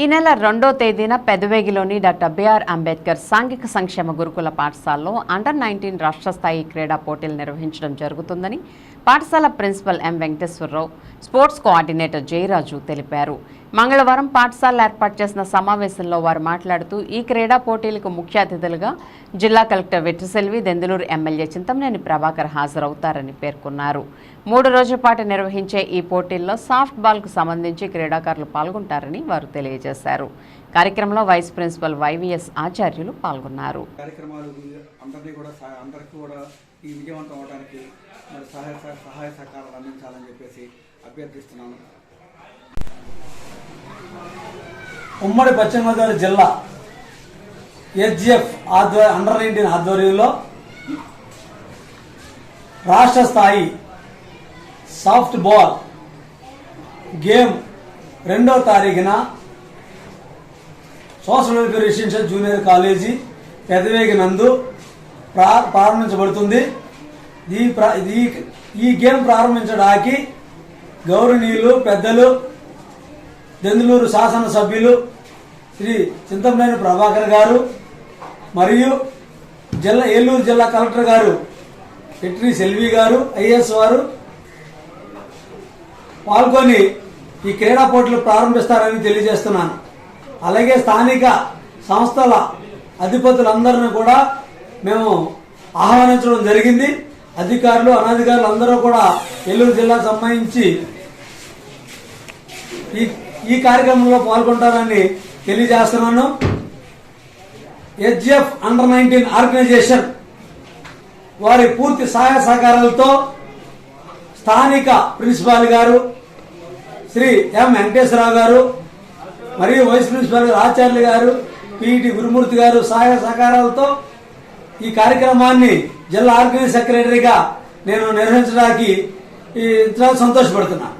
ఈ నెల రెండో తేదీన పెదవేగిలోని డాక్టర్ బిఆర్ అంబేద్కర్ సాంఘిక సంక్షేమ గురుకుల పాఠశాలలో అండర్ నైన్టీన్ రాష్ట్ర స్థాయి క్రీడా పోటీలు నిర్వహించడం జరుగుతుందని పాఠశాల principal M. Venkateswararao sports coordinator Jayaraju తెలిపారు. మంగళవారం పాఠశాల ఏర్పాటు చేసిన సమావేశంలో వారు మాట్లాడుతూ ఈ క్రీడా పోటీలకు ముఖ్య అతిథులుగా జిల్లా కలెక్టర్ వెట్రిసెల్వి దెందులూరు ఎమ్మెల్యే చింతమనేని ప్రభాకర్ హాజరవుతారని పేర్కొన్నారు. మూడు రోజుల పాటు నిర్వహించే ఈ పోటీల్లో సాఫ్ట్ బాల్కు సంబంధించి క్రీడాకారులు పాల్గొంటారని వారు తెలియజేశారు. కార్యక్రమంలో వైస్ ప్రిన్సిపల్ వైవిఎస్ ఆచార్యులు పాల్గొన్నారు. కార్యక్రమాలు అందరినీ కూడా అందరికీ కూడా ఈ విజయవంతం అవడానికి మరి సహాయ సహాయ సహకారాలు అందించాలని చెప్పేసి అభ్యర్థిస్తున్నాను. ఉమ్మడి పశ్చిమ గోదావరి జిల్లా హెచ్జిఎఫ్ ఆధ్వర్య అండర్ నైన్టీన్ ఆధ్వర్యంలో రాష్ట్ర స్థాయి సాఫ్ట్ బాల్ గేమ్ రెండో తారీఖున social welfare residential junior college Pedavegi నందు ప్రా ప్రారంభించబడుతుంది. ఈ ప్ర ఈ ఈ గేమ్ ప్రారంభించడానికి గౌరవనీయులు పెద్దలు దెందులూరు శాసనసభ్యులు శ్రీ చింతమనేని ప్రభాకర్ గారు మరియు జిల్లా ఏలూరు జిల్లా కలెక్టర్ గారు ఎట్రి సెల్వి గారు ఐఏఎస్ వారు పాల్గొని ఈ క్రీడా పోటీలు ప్రారంభిస్తారని తెలియజేస్తున్నాను. అలాగే స్థానిక సంస్థల అధిపతులందరిని కూడా మేము ఆహ్వానించడం జరిగింది. అధికారులు అనధికారులు అందరూ కూడా ఏలూరు జిల్లాకు సంబంధించి ఈ ఈ కార్యక్రమంలో పాల్గొంటారని తెలియజేస్తున్నాను. హెచ్జిఎఫ్ అండర్ నైన్టీన్ ఆర్గనైజేషన్ వారి పూర్తి సహాయ సహకారాలతో స్థానిక ప్రిన్సిపాల్ గారు శ్రీ ఎం వెంకటేశ్వరరావు గారు మరియు వైస్ ప్రిన్సిపాల్ గారు ఆచార్యులు గారు పిఈటి గురుమూర్తి గారు సహాయ సహకారాలతో ఈ కార్యక్రమాన్ని జిల్లా ఆర్గనైజ్ సెక్రటరీగా నేను నిర్వహించడానికి ఇంత చాలా సంతోషపడుతున్నాను.